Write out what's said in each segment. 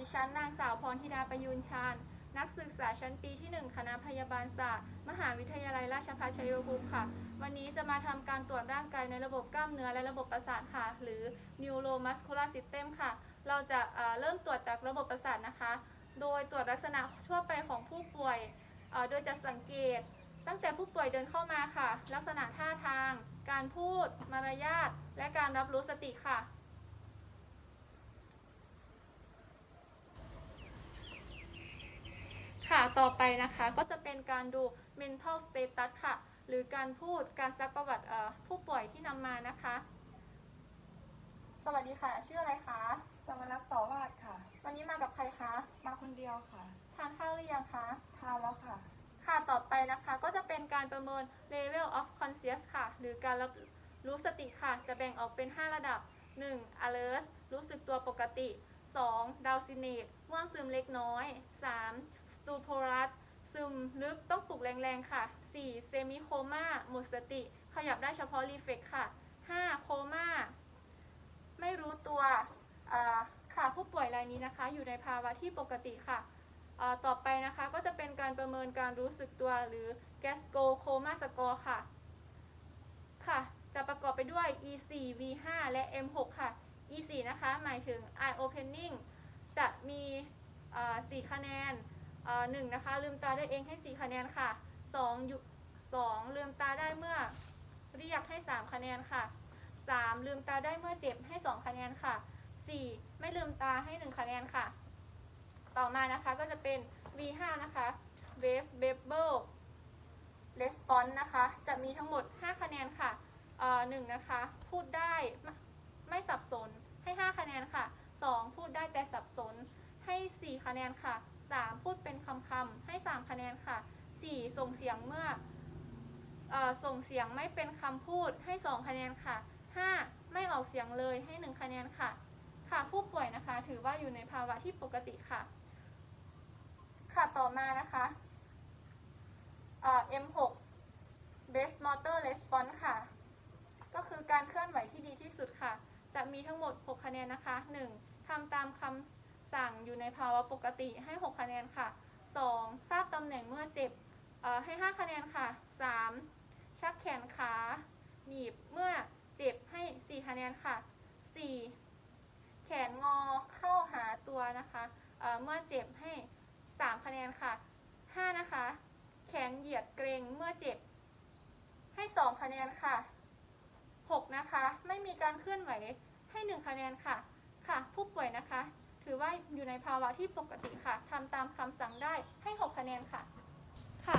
ดิฉันนางสาวพรธิดาประยูนชาญ นักศึกษาชั้นปีที่ 1 คณะพยาบาลศาสตร์ มหาวิทยาลัยราชภัฏชัยภูมิค่ะ วันนี้จะมาทำการตรวจร่างกายในระบบกล้ามเนื้อและระบบประสาทค่ะ หรือ neuromuscular system ค่ะ เราจะเอ่อเริ่มตรวจจากระบบประสาทนะคะ โดยตรวจลักษณะทั่วไปของผู้ป่วย โดยจะสังเกต ตั้งแต่ผู้ป่วยเดินเข้ามาค่ะ ลักษณะท่าทาง การพูด มารยาท และการรับรู้สติค่ะ ค่ะ ต่อไปนะคะก็จะเป็นการดู mental status ค่ะ หรือการพูดการซักประวัติเอ่อผู้ป่วยที่นำมานะคะ สวัสดีค่ะ ชื่ออะไรคะ สมรักษ์ต่อวาดค่ะ วันนี้มากับใครคะ มาคนเดียวค่ะ ทานข้าวหรือยังคะ ทานแล้วค่ะ ค่ะ ต่อไปนะคะก็จะเป็นการประเมิน level of conscious ค่ะ หรือการรับรู้สติค่ะ จะแบ่งออกเป็น 5 ระดับ 1. alert รู้สึกตัวปกติ 2. dowsinate ง่วงซึมเล็กน้อย 3. Stuporous ซึมลึกต้องปลุกแรงๆ ค่ะ 4. semi coma หมดสติ ขยับได้เฉพาะ reflex ค่ะ 5. coma ไม่รู้ตัวค่ะผู้ป่วยรายนี้นะคะ อยู่ในภาวะที่ปกติค่ะ ต่อไปนะคะก็จะเป็นการประเมินการรู้สึกตัวหรือ gas go Coma Score ค่ะ ค่ะ จะประกอบไปด้วย E4 V5 และ M6 ค่ะ E4 นะคะ หมายถึง Eye Opening จะมีอ่า4คะแนน หนึ่งนะคะลืมตาได้เองให้ 4 คะแนนค่ะ2อยู่2ลืมตาได้เมื่อเรียกให้ 3 คะแนนค่ะ 3 ลืมตาได้เมื่อเจ็บให้ 2 คะแนนค่ะ 4 ไม่ลืมตาให้ 1 คะแนนค่ะ ต่อมานะคะก็จะเป็น V5 นะคะ Wave Babel Response นะคะ จะมีทั้งหมด 5 คะแนนค่ะหนึ่งนะคะ พูดได้ไม่ไม่สับสนให้ 5 คะแนนค่ะ 2 พูดได้แต่สับสนให้ 4 คะแนนค่ะ 3 พูดเป็นคำคำๆให้ 3 คะแนนค่ะ 4 ส่งเสียงเมื่อออส่งเสียงไม่เป็นคำพูดให้ 2 คะแนนค่ะ 5 ไม่ออกเสียงเลยให้ 1 คะแนนค่ะ ค่ะผู้ป่วยนะคะ ถือว่าอยู่ในภาวะที่ปกติค่ะ ค่ะต่อมานะคะเอ่อ M6 Best Motor Response ค่ะ ก็คือการเคลื่อนไหวที่ดีที่สุดค่ะ จะมีทั้งหมด 6 คะแนนนะคะ 1. ทำตามคำ สั่งอยู่ในภาวะปกติให้ 6 คะแนนค่ะ 2. ทราบตำแหน่งเมื่อเจ็บให้ 5 คะแนนค่ะ 3. ชักแขนขาหนีบเมื่อเจ็บให้ 4 คะแนนค่ะ 4. แขนงอเข้าหาตัวนะคะเเมื่อเจ็บให้ 3 คะแนนค่ะ 5 นะคะ แขนเหยียดเกรงเมื่อเจ็บ ให้ 2 คะแนนค่ะ 6 นะคะ ไม่มีการเคลื่อนไหวให้ 1 คะแนนค่ะ ค่ะ ผู้ป่วยนะคะ ถือว่าอยู่ในภาวะที่ปกติค่ะทำตามคำสั่งได้ให้ 6 คะแนนค่ะ ค่ะ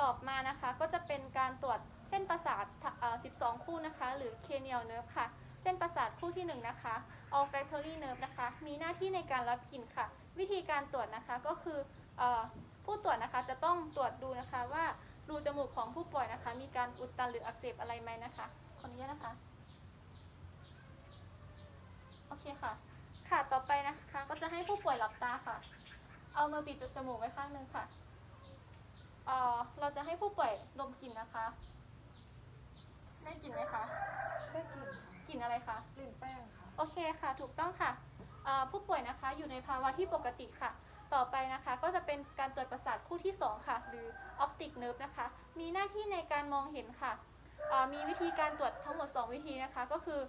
ตอบมานะคะก็จะเป็นการตรวจเส้นประสาทอ่อ12 คู่นะคะ หรือ cranial nerve ค่ะ เส้นประสาทคู่ที่ 1 นะคะ olfactory nerve นะคะ มีหน้าที่ในการรับกลิ่นค่ะ วิธีการตรวจนะคะก็คือเออผู้ตรวจนะคะจะต้องตรวจดูนะคะว่ารูจมูกของผู้ป่วยนะคะ มีการอุดตันหรืออักเสบอะไรไหมนะคะ ขออนุญาตนะคะ โอเคค่ะ ค่ะต่อไปนะคะ ก็จะให้ผู้ป่วยหลับตาค่ะ เอามือปิดจมูกไว้ข้างหนึงค่ะเอ่อเราจะให้ผู้ป่วยดมกลิ่นนะคะ ได้กลิ่นไหมคะได้กลิ่นค่ะกลิ่นอะไรคะ กลิ่นแป้งค่ะ โอเคค่ะ ถูกต้องค่ะเอ่อผู้ป่วยนะคะอยู่ในภาวะที่ปกติค่ะ ต่อไปนะคะก็จะเป็นการตรวจประสาทคู่ที่ 2 ค่ะ หรือ optic nerve นะคะ มีหน้าที่ในการมองเห็นค่ะเอ่อมีวิธีการตรวจทั้งหมด 2 วิธีนะคะ ก็คือ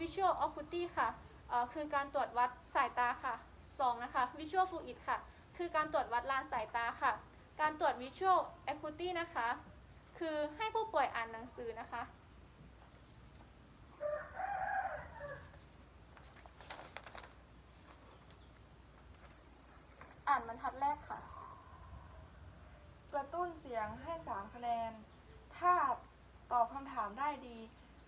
visual acuity ค่ะเอ่อ คือการตรวจวัดสายตาค่ะ 2 นะคะ visual fluid ค่ะ คือการตรวจวัดลานสายตาค่ะ การตรวจ visual acuity นะคะ คือให้ผู้ป่วยอ่านหนังสือนะคะ อ่านบรรทัดแรกค่ะ กระตุ้นเสียงให้ 3 คะแนน ถ้าตอบคำถามได้ดี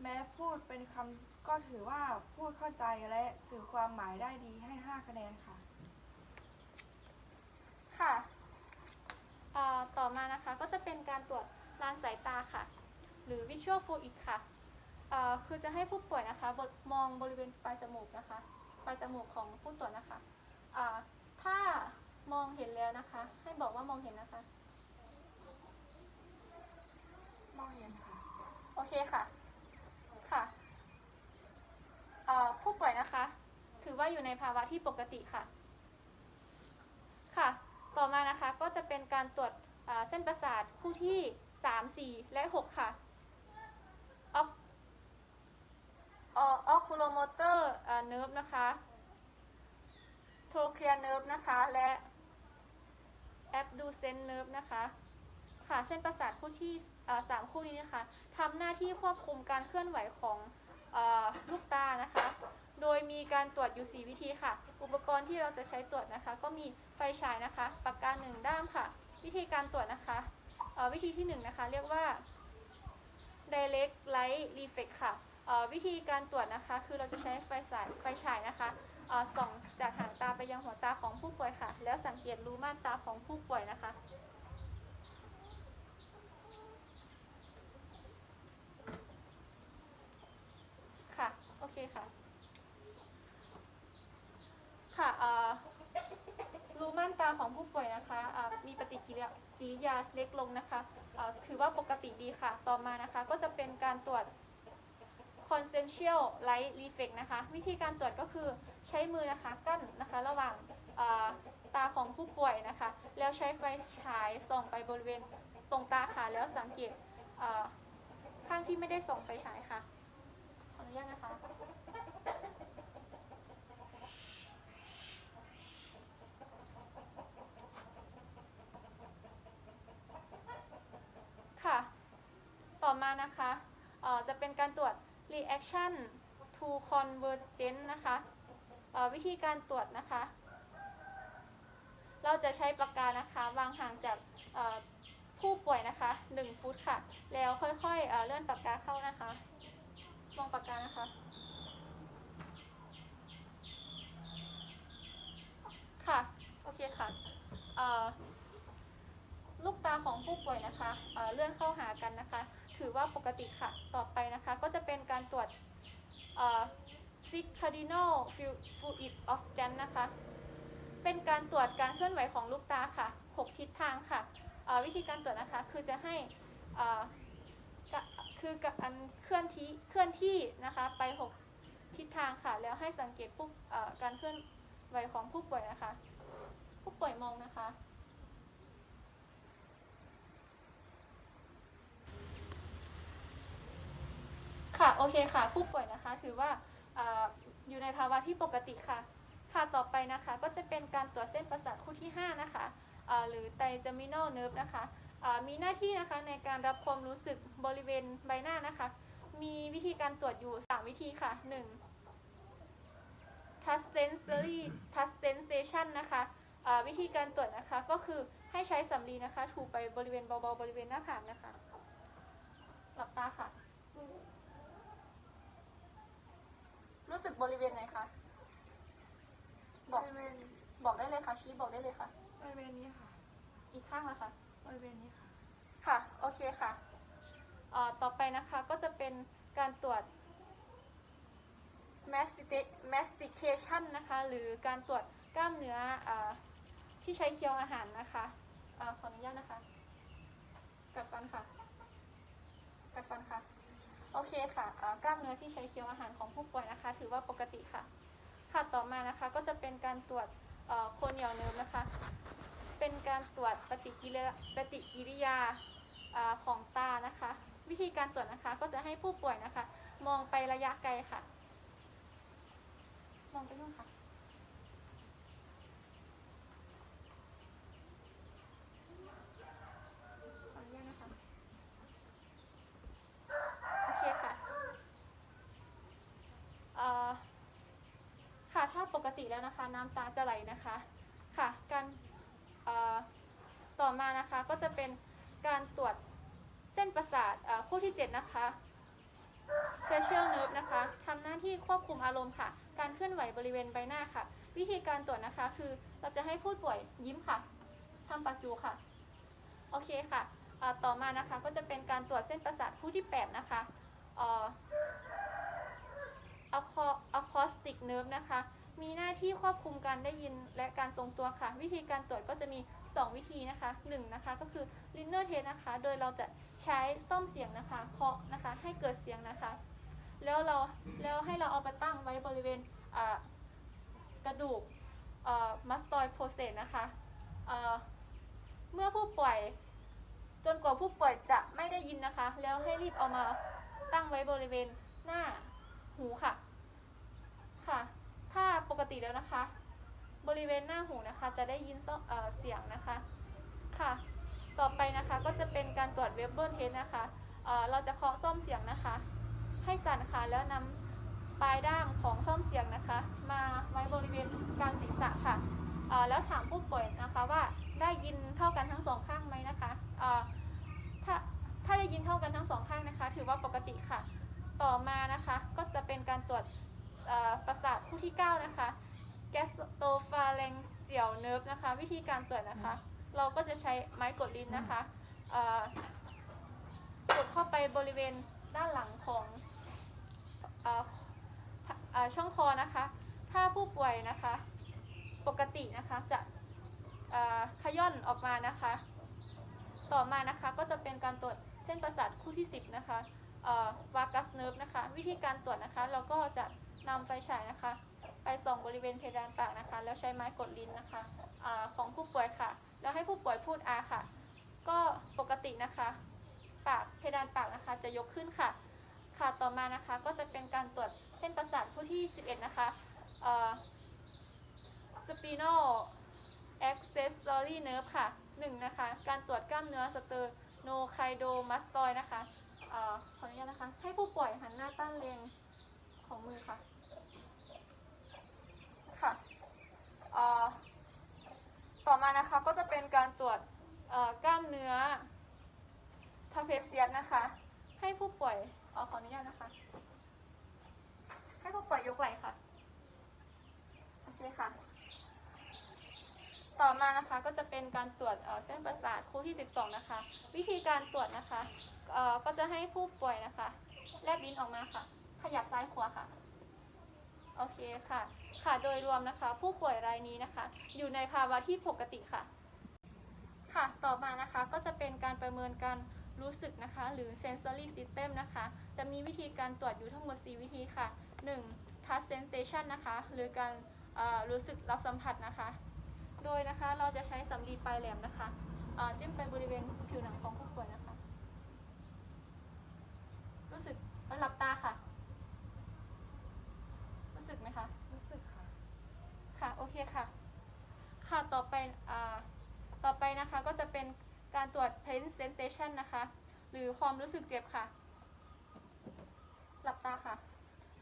แม้พูดเป็นคำ ก็ถือว่าพูดเข้าใจและสื่อความหมายได้ดีให้ 5 คะแนนค่ะ ค่ะเอ่อต่อมานะคะก็จะเป็นการตรวจลานสายตาค่ะ หรือ visual fluid ค่ะเอ่อคือจะให้ผู้ป่วยนะคะบมองบริเวณปลายจมูกนะคะปลายจมูกของผู้ตรวจนะคะอ่าถ้ามองเห็นแล้วนะคะ ให้บอกว่ามองเห็นนะคะ มองเห็นค่ะ โอเคค่ะค่ะเอ่อผู้ป่วยนะคะถือว่าอยู่ในภาวะที่ปกติค่ะ ค่ะ ต่อมานะคะก็จะเป็นการตรวจเส้นประสาทคู่ที่ 3 4 และ 6 ค่ะออกออคูโลโมเตอร์เนิร์ฟนะคะโทเคลียเนิร์ฟนะคะ และแอปดูเซนเนิร์ฟนะคะ ค่ะ เส้นประสาทคู่ที่สามคู่นี้นะคะทำหน้าที่ควบคุมการเคลื่อนไหวของอลูกตานะคะ โดยมีการตรวจอยู่ 4 วิธีค่ะ อุปกรณ์ที่เราจะใช้ตรวจนะคะ ก็มีไฟฉายนะคะปากกาหนึ่งด้ามค่ะ วิธีการตรวจนะคะวิธีที่ 1 นะคะ เรียกว่า direct light reflex ค่ะวิธีการตรวจนะคะ คือเราจะใช้ไฟฉายไฟฉายนะคะส่องจากหางตาไปยังหัวตาของผู้ป่วยค่ะ แล้วสังเกตรูม่านตาของผู้ป่วยนะคะค่ะ โอเคค่ะ ค่ะรูม่านตาของผู้ป่วยนะคะมีปฏิกิริยากิริยาเล็กลงนะคะถือว่าปกติดีค่ะ ต่อมานะคะก็จะเป็นการตรวจ consensual light reflex นะคะ วิธีการตรวจก็คือใช้มือนะคะกั้นนะคะ ระหว่างตาของผู้ป่วยนะคะ แล้วใช้ไฟฉายส่องไปบริเวณตรงตาค่ะ แล้วสังเกตข้างที่ไม่ได้ส่องไฟฉายค่ะ ขออนุญาตนะคะ ต่อ มานะคะจะเป็นการตรวจ reaction to convergence นะคะวิธีการตรวจนะคะ เราจะใช้ปากกานะคะ วางห่างจากผู้ป่วยนะคะ 1 ฟุตค่ะ แล้วค่อยๆเลื่อนปากกาเข้านะคะ มองปากกานะคะ ค่ะ โอเคค่ะลูกตาของผู้ป่วยนะคะเเลื่อนเข้าหากันนะคะ ถือว่าปกติค่ะ ต่อไปนะคะ ก็จะเป็นการตรวจเอ่อ six cardinal fluid of Jan นะคะ เป็นการตรวจการเคลื่อนไหวของลูกตาค่ะ 6 ทิศทางค่ะ วิธีการตรวจนะคะคือจะให้คือกับอันเคลื่อนที่เคลื่อนที่นะคะไป 6 ทิศทางค่ะ แล้วให้สังเกตผู้การเคลื่อนไหวของผู้ป่วยนะคะ ผู้ป่วยมองนะคะ ค่ะ โอเคค่ะ ผู้ป่วยนะคะ ถือว่าออยู่ในภาวะที่ปกติค่ะ ค่ะ ต่อไปนะคะ ก็จะเป็นการตรวจเส้นประสาทคู่ที่ 5 นะคะ หรือ trigeminal nerve นะคะ มีหน้าที่นะคะในการรับความรู้สึกบริเวณใบหน้านะคะ มีวิธีการตรวจอยู่ 3 วิธีค่ะ 1 touch sensory touch sensation นะคะวิธีการตรวจนะคะก็คือให้ใช้สำลีนะคะ ถูไปบริเวณเบาๆบริเวณหน้าผากนะคะ หลับตาค่ะ รู้สึกบริเวณไหนคะ บบอกริเวณบอกได้เลยค่ะ ชี้บอกได้เลยค่ะ บริเวณนี้ค่ะอีกข้างละค่ะบริเวณนี้ค่ะ ค่ะ โอเคค่ะเอ่อต่อไปนะคะก็จะเป็นการตรวจ mastica- mastication นะคะ หรือการตรวจกล้ามเนื้อเออที่ใช้เคี้ยวอาหารนะคะเออขออนุญาตนะคะ กัดฟันค่ะ กัดฟันค่ะ โอเคค่ะกล้ามเนื้อที่ใช้เคี้ยวอาหารของผู้ป่วยนะคะ ถือว่าปกติค่ะ ค่ะต่อมานะคะก็จะเป็นการตรวจโคนเหนียวเนื้อนะคะ เป็นการตรวจปฏิกิริยาปฏิกิริยาอ่าของตานะคะ วิธีการตรวจนะคะก็จะให้ผู้ป่วยนะคะ มองไประยะไกลค่ะ มองไปนู่นค่ะ ขออนุญาตนะคะ โอเคค่ะเอ่อค่ะ ถ้าป กติแล้วนะคะ น้ำตาจะไหลนะคะค่ะ การต่อมานะคะก็จะเป็นการตรวจเส้นประสาทคู่ที่ 7 นะคะ facial nerve นะคะทำหน้าที่ควบคุมอารมณ์ค่ะ การเคลื่อนไหวบริเวณใบหน้าค่ะ วิธีการตรวจนะคะคือเราจะให้ผู้ป่วยยิ้มค่ะทำปากจูค่ะ โอเคค่ะต่อมานะคะก็จะเป็นการตรวจเส้นประสาทคู่ที่ 8 นะคะอ่อ acoustic nerve นะคะ มีหน้าที่ควบคุมการได้ยินและการทรงตัวค่ะ วิธีการตรวจก็จะมี 2 วิธีนะคะ1นะคะก็คือ linear test นะคะ โดยเราจะใช้ส้อมเสียงนะคะเคาะนะคะให้เกิดเสียงนะคะ แล้วเราแล้วให้เราเอาไปตั้งไว้บริเวณกระดูกมัสตอยโพเซตนะคะเเมื่อผู้ป่วยจนกว่าผู้ป่วยจะไม่ได้ยินนะคะ แล้วให้รีบเอามาตั้งไว้บริเวณหน้าหูค่ะค่ะ ถ้าปกติแล้วนะคะ บริเวณหน้าหูนะคะ จะได้ยินเสียงนะคะค่ะ ต่อไปนะคะก็จะเป็นการตรวจเวเบิลเทสนะคะเเราจะเคาะซ่อมเสียงนะคะ ให้สั่นค่ะแล้วนำปลายด้ามของซ่อมเสียงนะคะ มาไว้บริเวณกลางศีรษะค่ะแล้วถามผู้ป่วยนะคะว่าได้ยินเท่ากันทั้งสองข้างไหมนะคะถ้าถ้าได้ยินเท่ากันทั้งสองข้างนะคะ ถือว่าปกติค่ะ ต่อมานะคะก็จะเป็นการตรวจ ประสาทคู่ที่ 9 นะคะแกสโตฟาเลงเจียวเนิร์ฟนะคะ วิธีการตรวจนะคะ เราก็จะใช้ไม้กดลิ้นนะคะเอ่อกดเข้าไปบริเวณด้านหลังของเอ่อเอ่อช่องคอนะคะ ถ้าผู้ป่วยนะคะ ปกตินะคะจะเอ่อขย่อนออกมานะคะ ต่อมานะคะก็จะเป็นการตรวจเส้นประสาทคู่ที่ 10 นะคะวากัสเนิร์ฟนะคะ วิธีการตรวจนะคะ เราก็จะ นำไฟฉายนะคะ ไปส่องบริเวณเพดานปากนะคะ แล้วใช้ไม้กดลิ้นนะคะอาของผู้ป่วยค่ะ แล้วให้ผู้ป่วยพูดอาค่ะ ก็ปกตินะคะ ปากเพดานปากนะคะ จะยกขึ้นค่ะ ค่ะต่อมานะคะก็จะเป็นการตรวจเส้นประสาทผู้ที่ 11 นะคะสปีโน accessory nerve ค่ะ 1 นะคะ การตรวจกล้ามเนื้อสเตอร์โนไคโดมัสตอยนะคะอขออนุญาตนะคะ ให้ผู้ป่วยหันหน้าตั้งเรียงของมือค่ะเอ่อต่อมานะคะก็จะเป็นการตรวจเอ่อกล้ามเนื้อทาเพเซียสนะคะ ให้ผู้ป่วยเออขออนุญาตนะคะ ให้ผู้ป่วยยกไหล่ค่ะ โอเคค่ะ ต่อมานะคะก็จะ เป็นการตรวจเเส้นประสาทคู่ที่ 12 นะคะ วิธีการตรวจนะคะก็จะให้ผู้ป่วยนะคะ แลบลิ้นออกมาค่ะ ขยับซ้ายขวาค่ะ โอเคค่ะ ค่ะโดยรวมนะคะ ผู้ป่วยรายนี้นะคะ อยู่ในภาวะที่ปกติค่ะ ค่ะต่อมานะคะก็จะเป็นการประเมินการรู้สึกนะคะ หรือ sensory system นะคะ จะมีวิธีการตรวจอยู่ทั้งหมด 4 วิธีค่ะ 1. touch sensation นะคะ หรือการรู้สึกรับสัมผัสนะคะ โดยนะคะ เราจะใช้สำลีปลายแหลมนะคะเอ่อจิ้มไปบริเวณผิวหนังของผู้ป่วยนะคะ รู้สึกแล้วหลับตาค่ะ รู้สึกไหมคะ รู้สึกค่ะ ค่ะ โอเคค่ะ ค่ะ ต่อไปอ่าต่อไปนะคะก็จะเป็นการตรวจ presentation นะคะ หรือความรู้สึกเจ็บค่ะ หลับตาค่ะ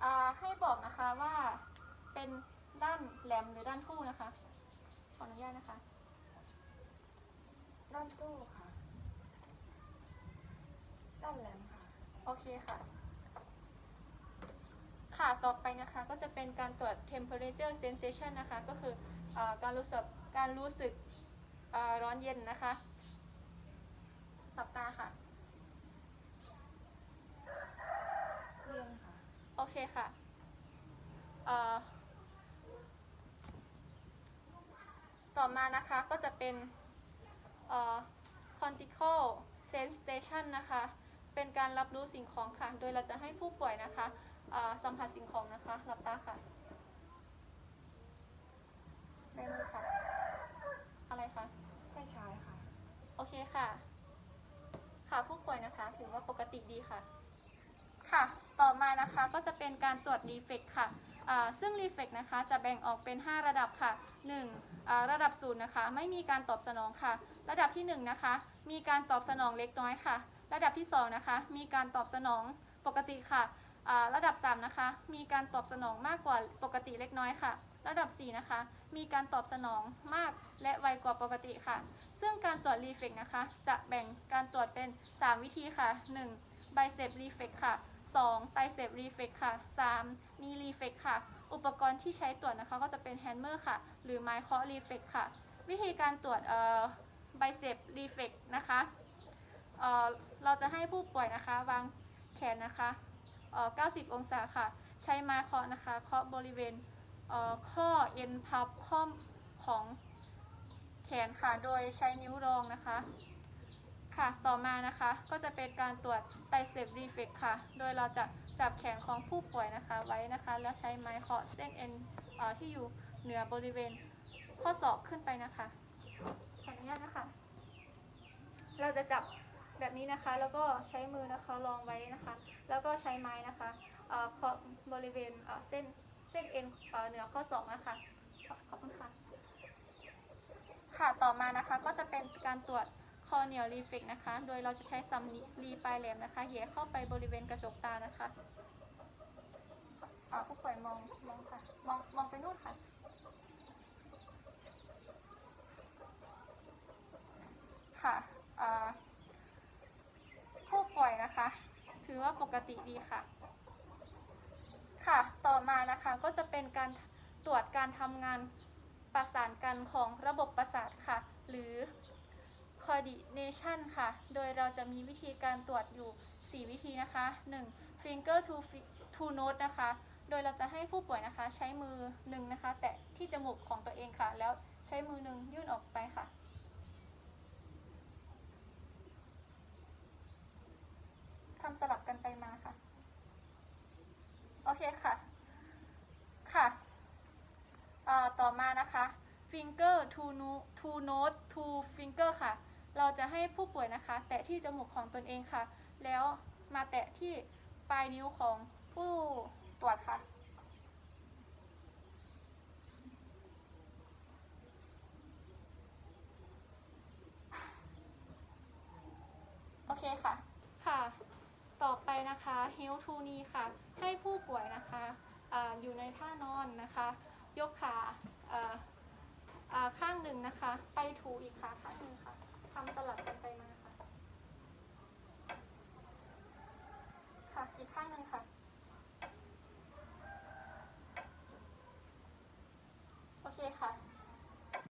อ่าให้บอกนะคะว่าเป็นด้านแหลมหรือด้านทู่นะคะ ขออนุญาตนะคะด้านตู้ค่ะ ด้านแหลมค่ะ โอเคค่ะ ค่ะ ต่อไปนะคะก็จะเป็นการตรวจ temperature sensation นะคะ ก็คืออาการรู้สึกการรู้สึกอ่าร้อนเย็นนะคะหลับตาค่ะเรียนค่ะ โอเคค่ะเอ่อ ต่อมานะคะก็จะเป็นเอ่อ cortical sensation นะคะ เป็นการรับรู้สิ่งของค่ะ โดยเราจะให้ผู้ป่วยนะคะเอ่อสัมผัสสิ่งของนะคะหลับตาค่ะในมือค่ะ อะไรคะไม่ใช้ค่ะ โอเคค่ะ ค่ะผู้ป่วยนะคะถือว่าปกติดีค่ะ ค่ะ ต่อมานะคะก็จะเป็นการตรวจรีเฟกค่ะอ่าซึ่งรีเฟกนะคะจะแบ่งออกเป็น 5 ระดับค่ะ 1. ระดับศูนย์นะคะ ไม่มีการตอบสนองค่ะ ระดับที่1นะคะ มีการตอบสนองเล็กน้อยค่ะ ระดับที่2นะคะ มีการตอบสนองปกติค่ะระดับ3นะคะ มีการตอบสนองมากกว่าปกติเล็กน้อยค่ะ ระดับ4นะคะ มีการตอบสนองมากและไวกว่าปกติค่ะ ซึ่งการตรวจรีเฟกนะคะ จะแบ่งการตรวจเป็น 3 วิธีค่ะ 1. bicep reflex ค่ะ 2. tricep reflex ค่ะ 3. knee reflex ค่ะ อุปกรณ์ที่ใช้ตรวจนะคะก็จะเป็น hammer ค่ะ หรือไม้เคาะ reflex ค่ะ วิธีการตรวจเอ่อ bicep reflex นะคะเเราจะให้ผู้ป่วยนะคะวางแขนนะคะเอ่อ90 องศาค่ะ ใช้ไม้เคาะนะคะเคาะบริเวณเอ่อข้อเอ็นพับข้อของแขนค่ะ โดยใช้นิ้วรองนะคะ ค่ะ ต่อมานะคะ ก็จะเป็นการตรวจไตเซปรีเฟกค่ะ โดยเราจะจับแขนของผู้ป่วยนะคะไว้นะคะ แล้วใช้ไม้เคาะเส้นเอ็นอที่อยู่เหนือบริเวณข้อศอกขึ้นไปนะคะขออนุญาตนะคะ เราจะจับแบบนี้นะคะ แล้วก็ใช้มือนะคะรองไว้นะคะ แล้วก็ใช้ไม้นะคะเอ่อขอบริเวณเส้นเส้นเอ็นเหนือข้อศอกนะคะ ขอบคุณค่ะ ค่ะ ต่อมานะคะ ก็จะเป็นการตรวจ คอเนียลรีเฟกนะคะ โดยเราจะใช้สำลีปลายแหลมนะคะแหย่เข้าไปบริเวณกระจกตานะคะอ่าผู้ป่วยมองมองค่ะ มองมองไปนู่นค่ะค่ะผู้ป่วยนะคะ ถือว่าปกติดีค่ะ ค่ะ ต่อมานะคะก็จะเป็นการตรวจการทำงานประสานกันของระบบประสาทค่ะ หรือ coordination ค่ะ โดยเราจะมีวิธีการตรวจอยู่ 4 วิธีนะคะ 1. finger to to nose นะคะ โดยเราจะให้ผู้ป่วยนะคะใช้มือหนึ่งนะคะ แตะที่จมูกของตัวเองค่ะ แล้วใช้มือหนึ่งยื่นออกไปค่ะ ทำสลับกันไปมาค่ะ โอเคค่ะ ค่ะต่อมานะคะ finger to no- to nose to finger ค่ะ เราจะให้ผู้ป่วยนะคะ แตะที่จมูกของตนเองค่ะ แล้วมาแตะที่ปลายนิ้วของผู้ตรวจค่ะ โอเคค่ะ ค่ะ ต่อไปนะคะ Health to knee ค่ะ ให้ผู้ป่วยนะคะออยู่ในท่านอนนะคะ ยกขาอ่าอ่าข้างหนึ่งนะคะ ไปถูอีกขาข้างหนึ่งค่ะ ทำสลับกันไปมาค่ะ ค่ะ อีกข้างหนึ่งค่ะโอเคค่ะ